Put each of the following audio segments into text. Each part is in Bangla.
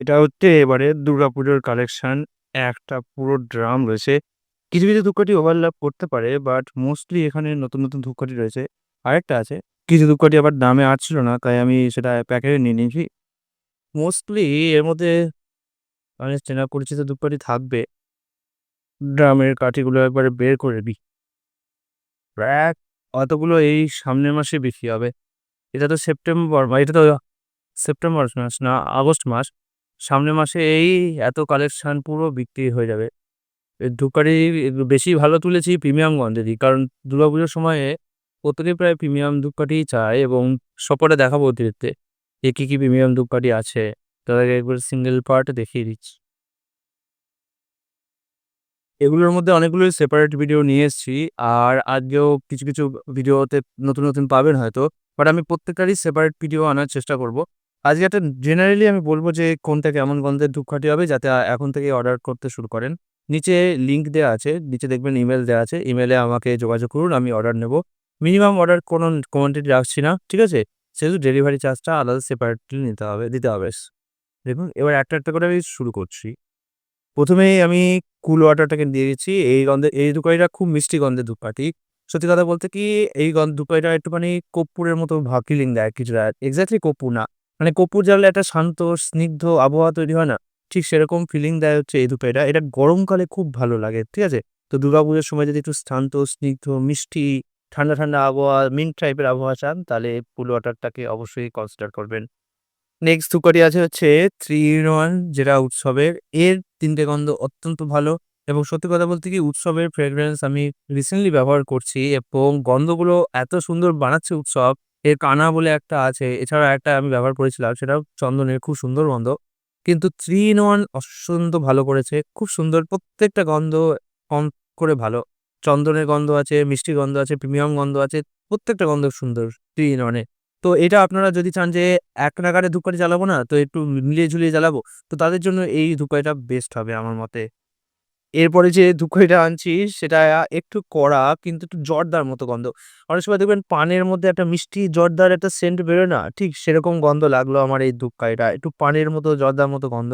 এটা হচ্ছে এবারে দুর্গাপুজোর কালেকশন। একটা পুরো ড্রাম রয়েছে। কিছু, কিছু ধূপকাঠি ওভারল্যাপ করতে পারে বাট মোস্টলি এখানে নতুন, নতুন ধূপকাঠি রয়েছে। আরেকটা আছে। কিছু ধূপকাঠি আবার দামে আসছিল না তাই আমি সেটা প্যাকেটে নিয়ে নিয়েছি। মোস্টলি এর মধ্যে অনেক চেনা পরিচিত ধূপকাঠি থাকবে। ড্রামের কাঠিগুলো একবারে বের করে দিই। প্রায় অতগুলো এই সামনের মাসে বিক্রি হবে। এটা তো সেপ্টেম্বর বা এটা তো সেপ্টেম্বর মাস না আগস্ট মাস। সামনের মাসে এই এত কালেকশন পুরো বিক্রি হয়ে যাবে। ধূপকাঠি বেশি ভালো তুলেছি প্রিমিয়াম গন্ধেরই। কারণ দুর্গাপুজোর সময়ে প্রত্যেকেই প্রায় প্রিমিয়াম ধূপকাঠিই চায় এবং সবকটা দেখাবো অতিরিক্তে যে কী, কী প্রিমিয়াম ধূপকাঠি আছে। তাদেরকে একবার সিঙ্গেল পার্ট দেখিয়ে দিচ্ছি। এগুলোর মধ্যে অনেকগুলোই সেপারেট ভিডিও নিয়ে এসেছি। আর আজকেও কিছু, কিছু ভিডিওতে নতুন, নতুন পাবেন হয়তো। বাট আমি প্রত্যেকটারই সেপারেট ভিডিও আনার চেষ্টা করব। আজকে একটা জেনারেলি আমি বলব যে কোনটা কেমন গন্ধের ধূপকাঠি হবে যাতে এখন থেকেই অর্ডার করতে শুরু করেন। নিচে লিঙ্ক দেওয়া আছে। নিচে দেখবেন ইমেল দেওয়া আছে। ইমেলে আমাকে যোগাযোগ করুন আমি অর্ডার নেব। মিনিমাম অর্ডার কোনো কোয়ান্টিটি রাখছি না। ঠিক আছে? সেহেতু ডেলিভারি চার্জটা আলাদা সেপারেটলি নিতে হবে দিতে হবে। দেখুন এবার একটা, একটা করে আমি শুরু করছি। প্রথমেই আমি কুল ওয়াটারটাকে দিয়ে দিচ্ছি। এই গন্ধে এই ধূপকাঠিটা খুব মিষ্টি গন্ধের ধূপকাঠি। সত্যি কথা বলতে কি এই গন্ধ ধূপকাঠিটা একটুখানি কর্পূরের মতো ভা ফিলিং দেয় কিছুটা। এক্সাক্টলি কর্পূর না। মানে কর্পূর জ্বালালে একটা শান্ত স্নিগ্ধ আবহাওয়া তৈরি হয় না? ঠিক সেরকম ফিলিং দেয় হচ্ছে এই ধূপকাঠিটা। এটা গরমকালে খুব ভালো লাগে। ঠিক আছে? তো দুর্গাপুজোর সময় যদি একটু শান্ত, স্নিগ্ধ, মিষ্টি, ঠান্ডা, ঠান্ডা আবহাওয়া মিন্ট টাইপের আবহাওয়া চান তাহলে কুল ওয়াটারটাকে অবশ্যই কনসিডার করবেন। নেক্সট ধূপকাঠি আছে হচ্ছে 3 in 1 যেটা উৎসবের। এর তিনটে গন্ধ অত্যন্ত ভালো এবং সত্যি কথা বলতে কি উৎসবের ফ্রেগ্রেন্স আমি রিসেন্টলি ব্যবহার করছি এবং গন্ধগুলো এত সুন্দর বানাচ্ছে উৎসব। এর কানা বলে একটা আছে। এছাড়া একটা আমি ব্যবহার করেছিলাম সেটাও চন্দনের খুব সুন্দর গন্ধ। কিন্তু 3 in 1 অসন্ত ভালো করেছে। খুব সুন্দর প্রত্যেকটা গন্ধ কম করে ভালো। চন্দনের গন্ধ আছে, মিষ্টি গন্ধ আছে, প্রিমিয়াম গন্ধ আছে। প্রত্যেকটা গন্ধ সুন্দর 3 ইন 1 এ। তো এটা আপনারা যদি চান যে এক নাগারে ধূপকাঠি জ্বালাবো না তো একটু মিলিয়ে ঝুলিয়ে জ্বালাবো। তো তাদের জন্য এই ধূপকাঠিটা বেস্ট হবে আমার মতে। এরপরে যে ধূপকাঠিটা আনছি সেটা একটু কড়া কিন্তু একটু জর্দার মতো গন্ধ। অনেক সময় দেখবেন পানের মধ্যে একটা মিষ্টি জর্দার একটা সেন্ট বেরোয় না? ঠিক সেরকম গন্ধ লাগল আমার এই ধূপকাঠিটা। একটু পানের মতো জর্দার মতো গন্ধ।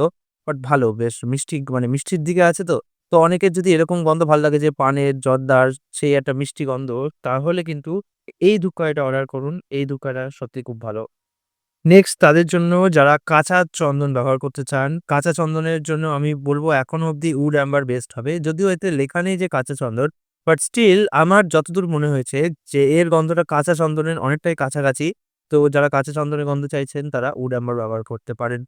বাট ভালো, বেশ মিষ্টি মানে মিষ্টির দিকে আছে তো। তো অনেকের যদি এরকম গন্ধ ভালো লাগে যে পানের জর্দার সেই একটা মিষ্টি গন্ধ, তাহলে কিন্তু এই ধূপকাঠিটা অর্ডার করুন। এই ধূপকাঠিটা সত্যি খুব ভালো। নেক্সট তাদের জন্য যারা কাঁচা চন্দন ব্যবহার করতে চান, কাঁচা চন্দনের জন্য আমি বলব এখনও অবধি উড অ্যাম্বার বেস্ট হবে। যদিও এতে লেখা নেই যে কাঁচা চন্দন। বাট স্টিল আমার যতদূর মনে হয়েছে যে এর গন্ধটা কাঁচা চন্দনের অনেকটাই কাছাকাছি। তো যারা কাঁচা চন্দনের গন্ধ চাইছেন তারা উড অ্যাম্বার ব্যবহার করতে পারেন।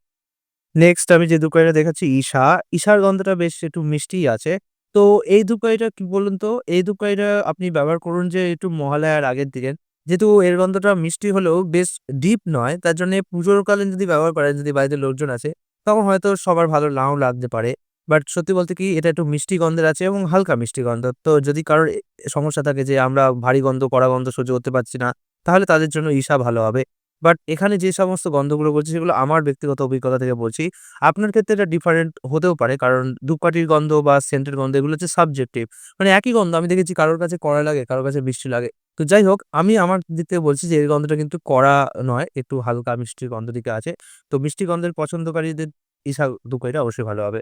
নেক্সট আমি যে ধূপকাঠিটা দেখাচ্ছি ঈশা। ঈশার গন্ধটা বেশ একটু মিষ্টিই আছে। তো এই ধূপকাঠিটা কি বলুন তো? এই ধূপকাঠিটা আপনি ব্যবহার করুন যে একটু মহালয়ার আগের দিকে। যেহেতু এর গন্ধটা মিষ্টি হলেও বেশ ডিপ নয়। তার জন্য পুজোর কালীন যদি ব্যবহার করেন যদি বাড়িতে লোকজন আছে তখন হয়তো সবার ভালো নাও লাগতে পারে। বাট সত্যি বলতে কি এটা একটু মিষ্টি গন্ধের আছে এবং হালকা মিষ্টি গন্ধ। তো যদি কারোর সমস্যা থাকে যে আমরা ভারী গন্ধ, কড়া গন্ধ সহ্য করতে পারছি না তাহলে তাদের জন্য ঈশা ভালো হবে। বাট এখানে যে সমস্ত গন্ধগুলো বলছি সেগুলো আমার ব্যক্তিগত অভিজ্ঞতা থেকে বলছি। আপনার ক্ষেত্রে এটা ডিফারেন্ট হতেও পারে। কারণ ধূপকাঠির গন্ধ বা সেন্টের গন্ধ এগুলো হচ্ছে সাবজেক্টিভ। মানে একই গন্ধ আমি দেখেছি কারোর কাছে কড়া লাগে, কারোর কাছে মিষ্টি লাগে। তো যাই হোক আমি আমার দিক থেকে বলছি যে এই গন্ধটা কিন্তু কড়া নয়। একটু হালকা মিষ্টির গন্ধ দিকে আছে। তো মিষ্টি গন্ধের পছন্দকারীদের ঈশা ধূপকাঠিটা অবশ্যই ভালো হবে।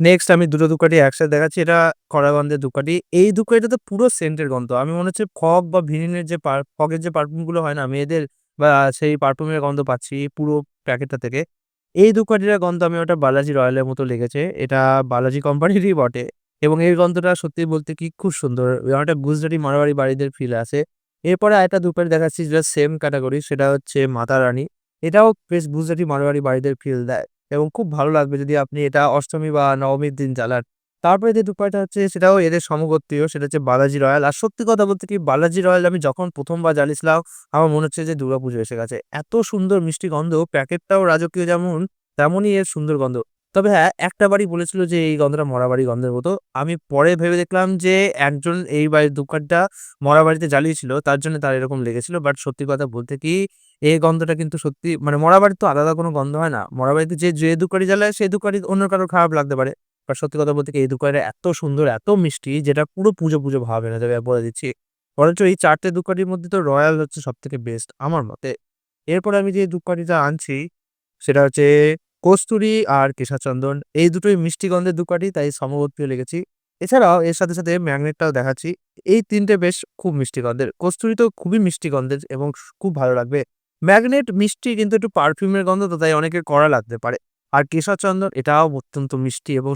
নেক্সট আমি দুটো ধূপকাঠি একসাথে দেখাচ্ছি। এটা কড়া গন্ধের ধূপকাঠি। এই ধূপকাঠিটাতে পুরো সেন্টের গন্ধ। আমি মনে হচ্ছে ফগ বা ভিনিনের যে ফগের যে পারফিউমগুলো হয় না মেয়েদের বা সেই পারফিউমের গন্ধ পাচ্ছি পুরো প্যাকেটটা থেকে। এই ধূপকাঠিটার গন্ধ আমি ওটা বালাজি রয়্যালের মতো লেগেছে। এটা বালাজি কোম্পানিরই বটে এবং এই গন্ধটা সত্যি বলতে কি খুব সুন্দর। অনেকটা গুজরাটি মারোয়ারি বাড়িদের ফিল আসে। এরপরে আরেকটা ধূপকাঠি দেখাচ্ছি যেটা সেম ক্যাটাগরি সেটা হচ্ছে মাতারানী। এটাও বেশ গুজরাটি মারোয়ারি বাড়িদের ফিল দেয় এবং খুব ভালো লাগবে যদি আপনি এটা অষ্টমী বা নবমীর দিন জ্বালান। তারপরে যে ধূপকাঠিটা হচ্ছে সেটাও এদের সমগোত্রীয় সেটা হচ্ছে বালাজি রয়্যাল। আর সত্যি কথা বলতে কি বালাজি রয়্যাল আমি যখন ১ম বার জ্বালিয়েছিলাম আমার মনে হচ্ছে যে দুর্গাপুজো এসে গেছে। এত সুন্দর মিষ্টি গন্ধ প্যাকেটটাও রাজকীয় যেমন তেমনই এর সুন্দর গন্ধ। তবে হ্যাঁ, একটা বাড়ি বলেছিল যে এই গন্ধটা মরাবাড়ি গন্ধের মতো। আমি পরে ভেবে দেখলাম যে একজন এই বাড়ির ধূপকাঠিটা মরাবাড়িতে জ্বালিয়েছিল তার জন্য তার এরকম লেগেছিল। বাট সত্যি কথা বলতে কি এই গন্ধটা কিন্তু সত্যি মানে মরাবাড়ির তো আলাদা কোনো গন্ধ হয় না। মরাবাড়িতে যে, যে ধূপকাঠি জ্বালায় সেই ধূপকাঠি অন্য কারোর খারাপ লাগতে পারে। বাট সত্যি কথা বলতে এই ধূপকাঠিটা এত সুন্দর, এত মিষ্টি যেটা পুরো পুজো, পুজো ভাব এনে দেবে বলে দিচ্ছি। বরঞ্চ এই ৪ টে মধ্যে তো রয়্যাল হচ্ছে সব থেকে বেস্ট আমার মতে। এরপরে আমি যে ধূপকাঠিটা আনছি সেটা হচ্ছে কস্তুরী আর কেশাচন্দন এই দুটোই মিষ্টি গন্ধের ধূপকাঠি তাই সমবর্তীয় লেগেছি এছাড়াও এর সাথে, সাথে ম্যাগনেটটাও দেখাচ্ছি। এই তিনটে বেশ খুব মিষ্টি গন্ধের। কস্তুরি তো খুবই মিষ্টি গন্ধের এবং খুব ভালো লাগবে। ম্যাগনেট মিষ্টি কিন্তু একটু পারফিউমের গন্ধ তো তাই অনেকের কড়া লাগতে পারে। আর কেশাচন্দন এটাও অত্যন্ত মিষ্টি এবং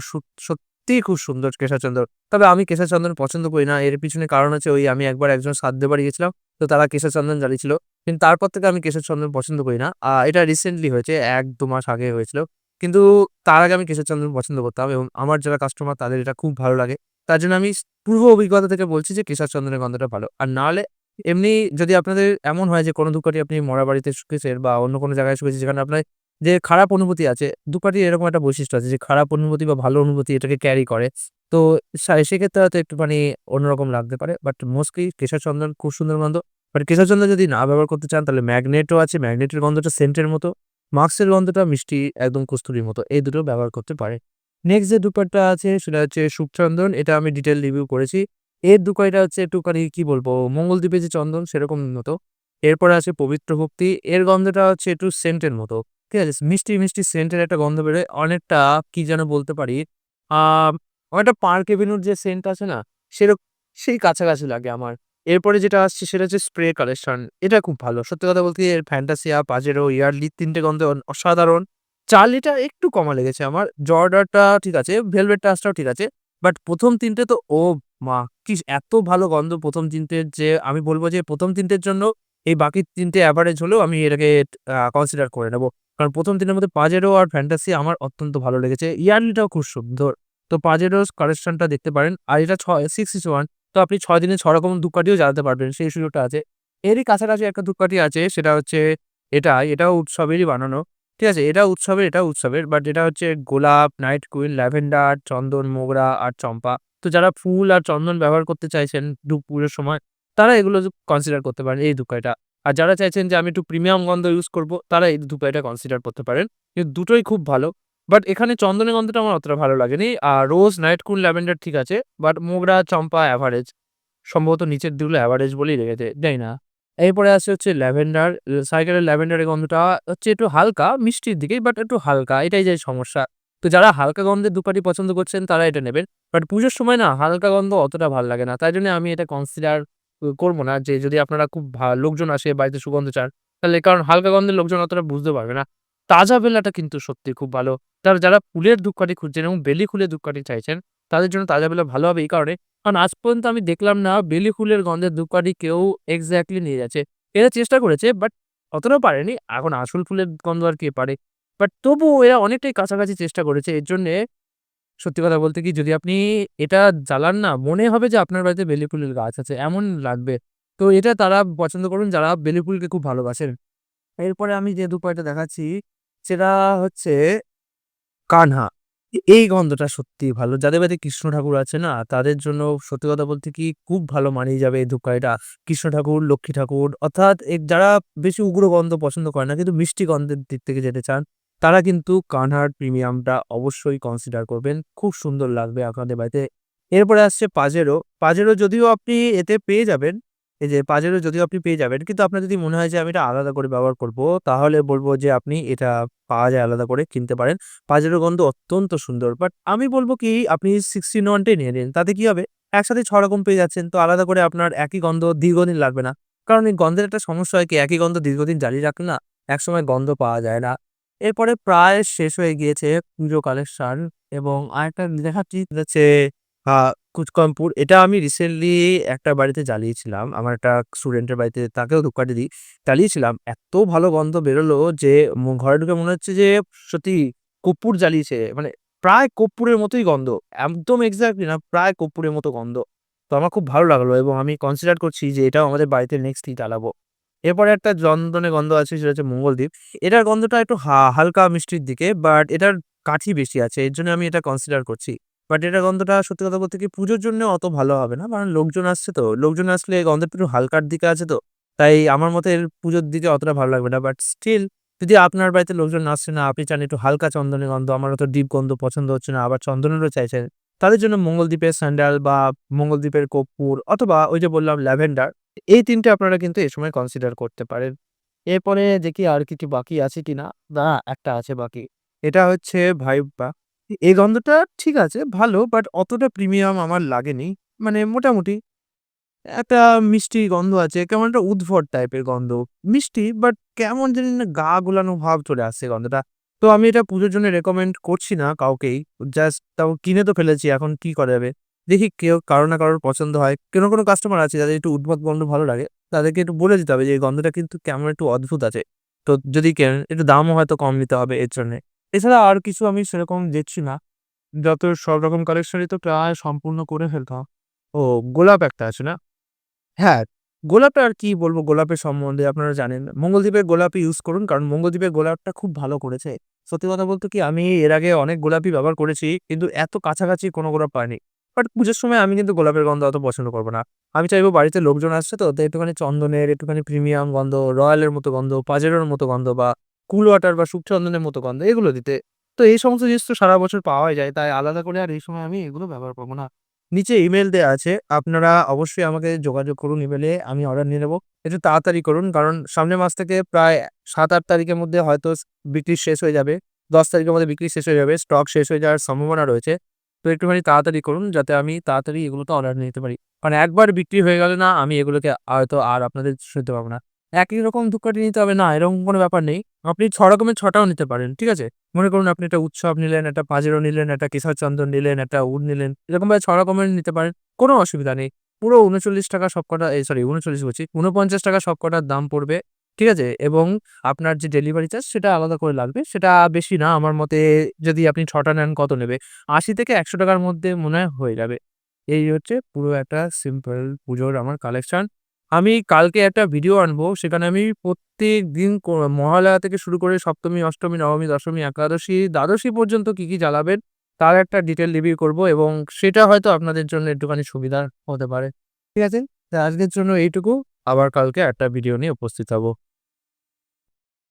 সত্যিই খুব সুন্দর কেশাচন্দন। তবে আমি কেশাচন্দন পছন্দ করি না। এর পিছনে কারণ হচ্ছে ওই আমি একবার একজন শ্রাদ্ধের বাড়ি। তো তারা কেশাচন্দন জ্বালিয়েছিল। কিন্তু তারপর থেকে আমি কেশাচন্দন পছন্দ করি না। এটা রিসেন্টলি হয়েছে ১-২ মাস আগে হয়েছিল। কিন্তু তার আগে আমি কেশাচন্দন পছন্দ করতাম এবং আমার যারা কাস্টমার তাদের এটা খুব ভালো লাগে। তার জন্য আমি পূর্ব অভিজ্ঞতা থেকে বলছি যে কেশাচন্দনের গন্ধটা ভালো। আর না হলে এমনি যদি আপনাদের এমন হয় যে কোনো ধূপকাঠি আপনি মরা বাড়িতে শুকেছেন বা অন্য কোনো জায়গায় শুকেছেন যেখানে আপনার যে খারাপ অনুভূতি আছে, ধূপকাঠির এরকম একটা বৈশিষ্ট্য আছে যে খারাপ অনুভূতি বা ভালো অনুভূতি এটাকে ক্যারি করে। তো সেক্ষেত্রে হয়তো একটুখানি অন্যরকম লাগতে পারে। বাট মোস্টলি কেশাচন্দন খুব সুন্দর গন্ধ। বাট কেশাচন্দন যদি না ব্যবহার করতে চান তাহলে ম্যাগনেটও আছে। ম্যাগনেটের গন্ধটা সেন্টের মতো। মাক্সের গন্ধটা মিষ্টি একদম কস্তুরীর মতো। এই দুটো ব্যবহার করতে পারে নেক্সট যে ধূপকাঠিটা আছে সেটা হচ্ছে সুখচন্দন। এটা আমি ডিটেল রিভিউ করেছি। এর ধূপকাঠিটা হচ্ছে একটুখানি কি বলব মঙ্গলদ্বীপে যে চন্দন সেরকম মতো। এরপরে আছে পবিত্র ভক্তি। এর গন্ধটা হচ্ছে একটু সেন্টের মতো। ঠিক আছে? মিষ্টি, মিষ্টি সেন্টের একটা গন্ধ বেরোয়। অনেকটা কি যেন বলতে পারি, অনেকটা পার্ক এভিনুর যে সেন্ট আছে না? সেরক সেই কাছাকাছি লাগে আমার। এরপরে যেটা আসছে সেটা হচ্ছে স্প্রে কালেকশন। এটা খুব ভালো। সত্যি কথা বলতে এর ফ্যান্টাসিয়া, পাজেরো, ইয়ার্লি ৩ টে গন্ধ অসাধারণ। চার্লিটা একটু কমা লেগেছে আমার। জর্ডারটা ঠিক আছে। ভেলভেট টাচটাও ঠিক আছে। বাট প্রথম তিনটে তো ও মা! কি এত ভালো গন্ধ ১ম ৩ টের যে আমি বলব যে প্রথম তিনটের জন্য এই বাকি তিনটে অ্যাভারেজ হলেও আমি এটাকে কনসিডার করে নেব। কারণ প্রথম দিনের মধ্যে পাজেরো আর ফ্যান্টাসি আমার অত্যন্ত ভালো লেগেছে। ইয়ার্লিটাও খুব সুন্দর। তো পাজেরোস কালেকশনটা দেখতে পারেন। আর এটা ছয় 6:1 তো আপনি ছয় দিনে ছ রকম ধূপকাঠিও জ্বালাতে পারবেন। সেই সুযোগটা আছে। এরই কাছাকাছি একটা ধূপকাঠি আছে সেটা হচ্ছে এটা। এটাও উৎসবেরই বানানো। ঠিক আছে? এটা উৎসবের, এটা উৎসবের। বাট এটা হচ্ছে গোলাপ, নাইট কুইন, ল্যাভেন্ডার, চন্দন, মোগরা আর চম্পা। তো যারা ফুল আর চন্দন ব্যবহার করতে চাইছেন পুজোর সময় তারা এগুলো কনসিডার করতে পারেন এই ধূপকাঠিটা। আর যারা চাইছেন যে আমি একটু প্রিমিয়াম গন্ধ ইউজ করব তারা এই ধূপকাঠিটা কনসিডার করতে পারেন। কিন্তু দুটোই খুব ভালো। বাট এখানে চন্দনের গন্ধটা আমার অতটা ভালো লাগেনি। আর রোজ, নাইট কুইন, ল্যাভেন্ডার ঠিক আছে। বাট মোগরা, চম্পা অ্যাভারেজ সম্ভবত নিচের দিকগুলো অ্যাভারেজ বলেই রেখেছে। জানি না। এরপরে আসছে হচ্ছে ল্যাভেন্ডার। সাইকেলের ল্যাভেন্ডারের গন্ধটা হচ্ছে একটু হালকা, মিষ্টির দিকেই বাট একটু হালকা। এটাই যে সমস্যা। তো যারা হালকা গন্ধের ধূপকাঠি পছন্দ করছেন তারা এটা নেবেন। বাট পুজোর সময় না হালকা গন্ধ অতটা ভালো লাগে না। তাই জন্য আমি এটা কনসিডার করব না যে, যদি আপনারা খুব লোকজন আসে, বাড়িতে সুগন্ধ চান, তাহলে কারণ হালকা গন্ধের লোকজন অতটা বুঝতে পারবে না। তাজা বেলাটা কিন্তু সত্যি খুব ভালো। তার যারা ফুলের ধূপকাঠি খুঁজছেন এবং বেলি ফুলের ধূপকাঠি চাইছেন, তাদের জন্য তাজা বেলা ভালো হবে এই কারণে কারণ আজ পর্যন্ত আমি দেখলাম না বেলি ফুলের গন্ধের ধূপকাঠি কেউ এক্সাক্টলি নিয়ে যাচ্ছে। এরা চেষ্টা করেছে বাট অতটাও পারেনি। এখন আসল ফুলের গন্ধ আর কে পারে? বাট তবুও এরা অনেকটাই কাছাকাছি চেষ্টা করেছে। এর জন্যে সত্যি কথা বলতে কি যদি আপনি এটা জ্বালান না মনে হবে যে আপনার বাড়িতে বেলি ফুলের গাছ আছে। এমন লাগবে। তো এটা তারা পছন্দ করুন যারা বেলি ফুলকে খুব ভালোবাসেন। এরপরে আমি যে ধূপকাঠিটা দেখাচ্ছি সেটা হচ্ছে কানহা। এই গন্ধটা সত্যি ভালো। যাদের বাড়িতে কৃষ্ণ ঠাকুর আছে না তাদের জন্য সত্যি কথা বলতে কি খুব ভালো মানিয়ে যাবে এই ধূপকাঠিটা। কৃষ্ণ ঠাকুর, লক্ষ্মী ঠাকুর অর্থাৎ যারা বেশি উগ্র গন্ধ পছন্দ করে না কিন্তু মিষ্টি গন্ধের দিক থেকে যেতে চান তারা কিন্তু কানহার প্রিমিয়ামটা অবশ্যই কনসিডার করবেন। খুব সুন্দর লাগবে আপনাদের বাড়িতে। এরপরে আসছে পাজেরো। পাজেরো যদিও আপনি এতে পেয়ে যাবেন। এই যে পাজেরো যদিও আপনি পেয়ে যাবেন। কিন্তু আপনার যদি মনে হয় যে আমি এটা আলাদা করে ব্যবহার করব, তাহলে বলব যে আপনি এটা পাওয়া যায় আলাদা করে কিনতে পারেন। পাজেরো গন্ধ অত্যন্ত সুন্দর। বাট আমি বলব কি, আপনি 16 ওয়ানটাই নিয়ে নিন। তাতে কি হবে? একসাথে ছ রকম পেয়ে যাচ্ছেন। তো আলাদা করে আপনার একই গন্ধ দীর্ঘদিন লাগবে না। কারণ এই গন্ধের একটা সমস্যা হয় কি, একই গন্ধ দীর্ঘদিন জ্বালিয়ে রাখলে না, একসময় গন্ধ পাওয়া যায় না। এরপরে প্রায় শেষ হয়ে গিয়েছে পুজো কালেকশন এবং আরেকটা দেখাচ্ছি হচ্ছে কুচকামপুর। এটা আমি রিসেন্টলি একটা বাড়িতে জ্বালিয়েছিলাম। আমার একটা স্টুডেন্টের বাড়িতে তাকেও ধূপকাঠি দিই। জ্বালিয়েছিলাম। এত ভালো গন্ধ বেরোলো যে ঘরে ঢুকে মনে হচ্ছে যে সত্যি কর্পূর জ্বালিয়েছে। মানে প্রায় কর্পূরের মতোই গন্ধ। একদম এক্সাক্টলি না, প্রায় কর্পূরের মতো গন্ধ। তো আমার খুব ভালো লাগল এবং আমি কনসিডার করছি যে এটাও আমাদের বাড়িতে নেক্সট নেক্সটলি জ্বালাবো। এরপরে একটা চন্দনের গন্ধ আছে সেটা হচ্ছে মঙ্গলদ্বীপ। এটার গন্ধটা একটু হালকা মিষ্টির দিকে বাট এটার কাঠি বেশি আছে। এর জন্য আমি এটা কনসিডার করছি। বাট এটার গন্ধটা সত্যি কথা বলতে কি পুজোর জন্য অত ভালো হবে না। কারণ লোকজন আসছে তো। লোকজন আসলে এই গন্ধটা একটু হালকার দিকে আছে তো। তাই আমার মতে এর পুজোর দিকে অতটা ভালো লাগবে না। বাট স্টিল যদি আপনার বাড়িতে লোকজন আসছে না, আপনি চান একটু হালকা চন্দনের গন্ধ, আমার অত ডিপ গন্ধ পছন্দ হচ্ছে না, আবার চন্দনেরও চাইছেন। তাদের জন্য মঙ্গলদ্বীপের স্যান্ডাল বা মঙ্গলদ্বীপের কর্পূর অথবা ওই যে বললাম ল্যাভেন্ডার এই ৩ টে আপনারা কিন্তু এই সময় কনসিডার করতে পারেন। এরপরে দেখি আর কি, কি বাকি আছে কিনা? না একটা আছে বাকি। এটা হচ্ছে ভাইবা। এই গন্ধটা ঠিক আছে ভালো বাট অতটা প্রিমিয়াম আমার লাগেনি। মানে মোটামুটি। একটা মিষ্টি গন্ধ আছে। কেমন একটা উদ্ভট টাইপের গন্ধ। মিষ্টি বাট কেমন জানি না গা গোলানো ভাব চলে আসছে গন্ধটা। তো আমি এটা পুজোর জন্য রেকমেন্ড করছি না কাউকেই। জাস্ট তাও কিনে তো ফেলেছি এখন কি করা যাবে? দেখি কেউ কারও না কারোর পছন্দ হয়। কোনো, কোনো কাস্টমার আছে যাদের একটু উদ্ভট গন্ধ ভালো লাগে। তাদেরকে একটু বলে দিতে হবে যে এই গন্ধটা কিন্তু কেমন একটু অদ্ভুত আছে। তো যদি কেন একটু দামও হয়তো কম নিতে হবে এর জন্যে। এছাড়া আর কিছু আমি সেরকম দেখছি না। যত সব রকম কালেকশনই তো প্রায় সম্পূর্ণ করে ফেলতাম। ও গোলাপ একটা আছে না? হ্যাঁ, গোলাপটা আর কি বলব গোলাপের সম্বন্ধে আপনারা জানেন। মঙ্গলদ্বীপের গোলাপই ইউজ করুন। কারণ মঙ্গলদ্বীপের গোলাপটা খুব ভালো করেছে। সত্যি কথা বলতে কি আমি এর আগে অনেক গোলাপই ব্যবহার করেছি। কিন্তু এত কাছাকাছি কোনো গোলাপ পাইনি। বাট পুজোর সময় আমি কিন্তু গোলাপের গন্ধ অত পছন্দ করব না। আমি চাইব বাড়িতে লোকজন আসছে তো, একটুখানি চন্দনের, একটুখানি প্রিমিয়াম গন্ধ, রয়্যালের মতো গন্ধ, পাজেরোর মতো গন্ধ বা কুল ওয়াটার বা সুখচন্দনের মতো গন্ধ এগুলো দিতে। তো এই সমস্ত জিনিস তো সারা বছর পাওয়াই যায়। তাই আলাদা করে আর এই সময় আমি এগুলো ব্যবহার করব না। নিচে ইমেল দেয়া আছে। আপনারা অবশ্যই আমাকে যোগাযোগ করুন ইমেইলে। আমি অর্ডার নিয়ে নেব একটু তাড়াতাড়ি করুন। কারণ সামনের মাস থেকে প্রায় ৭-৮ তারিখের মধ্যে হয়তো বিক্রি শেষ হয়ে যাবে। ১০ তারিখের মধ্যে বিক্রি শেষ হয়ে যাবে। স্টক শেষ হয়ে যাওয়ার সম্ভাবনা রয়েছে। তো একটুখানি তাড়াতাড়ি করুন যাতে আমি তাড়াতাড়ি এগুলোতে অর্ডার নিতে পারি। কারণ একবার বিক্রি হয়ে গেলে না আমি এগুলোকে হয়তো আর আপনাদের দিতে পারব না। একই রকম ধূপকাঠি নিতে হবে না এরকম কোনো ব্যাপার নেই। আপনি ছ রকমের ছটাও নিতে পারেন। ঠিক আছে? মনে করুন আপনি একটা উৎসব নিলেন, একটা পাজেরো নিলেন, একটা কেশর চন্দন নিলেন, একটা উড নিলেন। এরকমভাবে ছ রকমের নিতে পারেন। কোনো অসুবিধা নেই। পুরো ৳৩৯ সবকটা এই সরি ৩৯ বলছি। ৳৪৯ সবকটার দাম পড়বে। ঠিক আছে? এবং আপনার যে ডেলিভারি চার্জ সেটা আলাদা করে লাগবে। সেটা বেশি না আমার মতে যদি আপনি ছটা নেন কত নেবে? আশি থেকে একশো টাকার মধ্যে মনে হয় হয়ে যাবে। এই হচ্ছে পুরো একটা সিম্পল পুজোর আমার কালেকশন। আমি কালকে একটা ভিডিও আনব। সেখানে আমি প্রত্যেক দিন মহালয়া থেকে শুরু করে সপ্তমী, অষ্টমী, নবমী, দশমী, একাদশী, দ্বাদশী পর্যন্ত কি, কি জ্বালাবেন তার একটা ডিটেল রিভিউ করব এবং সেটা হয়তো আপনাদের জন্য একটুখানি সুবিধা হতে পারে। ঠিক আছে? আজকের জন্য এইটুকু। আবার কালকে একটা ভিডিও নিয়ে উপস্থিত হব।